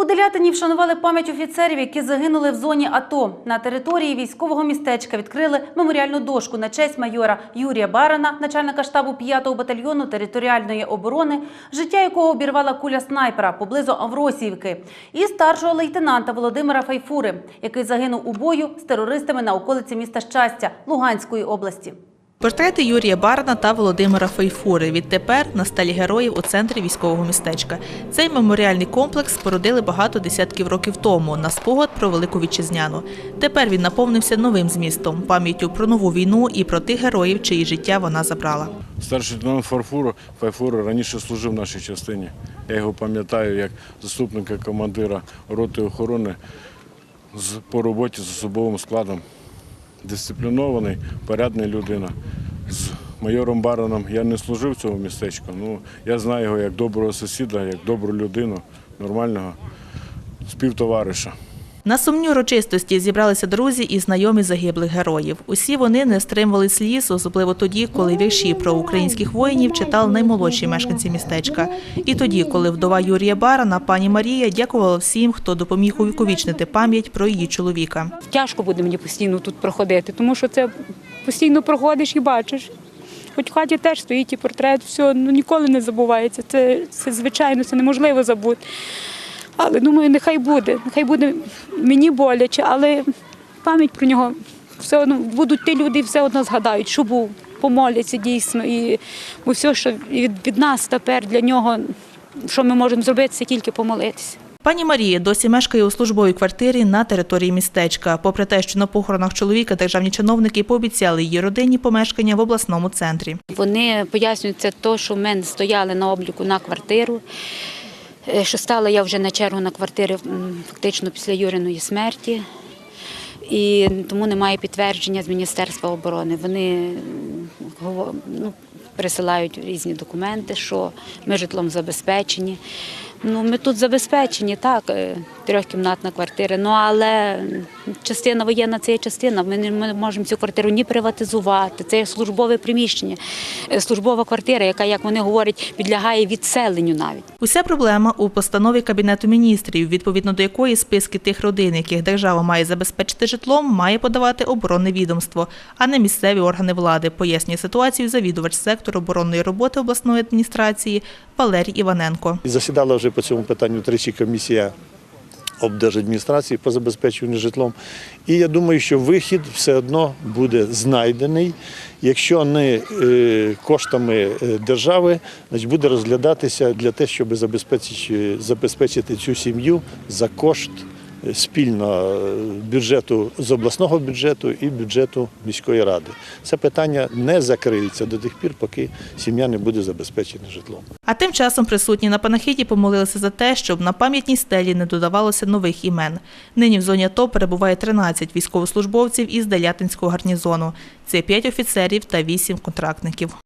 У Делятині вшанували пам'ять офіцерів, які загинули в зоні АТО. На території військового містечка відкрили меморіальну дошку на честь майора Юрія Барана, начальника штабу 5-го батальйону територіальної оборони, життя якого обірвала куля снайпера поблизу Авросіївки, і старшого лейтенанта Володимира Файфури, який загинув у бою з терористами на околиці міста Щастя Луганської області. Портрети Юрія Барна та Володимира Фейфури відтепер на стелі героїв у центрі військового містечка. Цей меморіальний комплекс спорудили багато десятків років тому на спогад про велику вітчизняну. Тепер він наповнився новим змістом, пам'яттю про нову війну і про тих героїв, чиї життя вона забрала. Старший лейтенант Фарфура, Файфура раніше служив в нашій частині. Я його пам'ятаю як заступника командира роти охорони по роботі з особовим складом. Дисциплінований, порядна людина. Майором Бароном я не служив в цьому містечку. Ну, я знаю його як доброго сусіда, як добру людину, нормального співтовариша. На сумні урочистості зібралися друзі і знайомі загиблих героїв. Усі вони не стримували сліз, особливо тоді, коли вірші про українських воїнів читали наймолодші мешканці містечка. І тоді, коли вдова Юрія Барана, пані Марія дякувала всім, хто допоміг увіковічнити пам'ять про її чоловіка. Тяжко буде мені постійно тут проходити, тому що це постійно проходиш і бачиш. Хоч в хаті теж стоїть і портрет, все ну, ніколи не забувається. Це, це звичайно, це неможливо забути. Але думаю, нехай буде. Нехай буде мені боляче, але пам'ять про нього все одно будуть ті люди, все одно згадають, що був, помоляться дійсно. І бо все, що від, від нас тепер для нього, що ми можемо зробити, це тільки помолитися. Пані Марія досі мешкає у службовій квартирі на території містечка. Попри те, що на похоронах чоловіка державні чиновники пообіцяли її родині помешкання в обласному центрі. Вони пояснюють це то, що ми стояли на обліку на квартиру. е, Що стала я вже на чергу на квартирі м, фактично після Юриної смерті. І тому немає підтвердження з Міністерства оборони. Вони ну, присилають різні документи, що ми житлом забезпечені. Ну, ми тут забезпечені, так, е, трьохкімнатна квартира. Ну але частина воєнна це є частина. Ми не ми можемо цю квартиру ні приватизувати. Це є службове приміщення, е, службова квартира, яка, як вони говорять, підлягає відселенню навіть. Уся проблема у постанові Кабінету міністрів, відповідно до якої списки тих родин, яких держава має забезпечити житлом, має подавати оборонне відомство, а не місцеві органи влади, пояснює ситуацію завідувач сектору оборонної роботи обласної адміністрації Валерій Іваненко. Засідала вже по цьому питанню тричі комісія облдержадміністрації по забезпеченню житлом. І я думаю, що вихід все одно буде знайдений. Якщо не е, коштами е, держави, значить буде розглядатися для того, щоб забезпечити, цю сім'ю за кошт спільно е, бюджету з обласного бюджету і бюджету міської ради. Це питання не закриється до тих пір, поки сім'я не буде забезпечена житлом. А тим часом присутні на панахиді помолилися за те, щоб на пам'ятній стелі не додавалося нових імен. Нині в зоні АТО перебуває 13 військовослужбовців із Делятинського гарнізону. Це 5 офіцерів та 8 контрактників.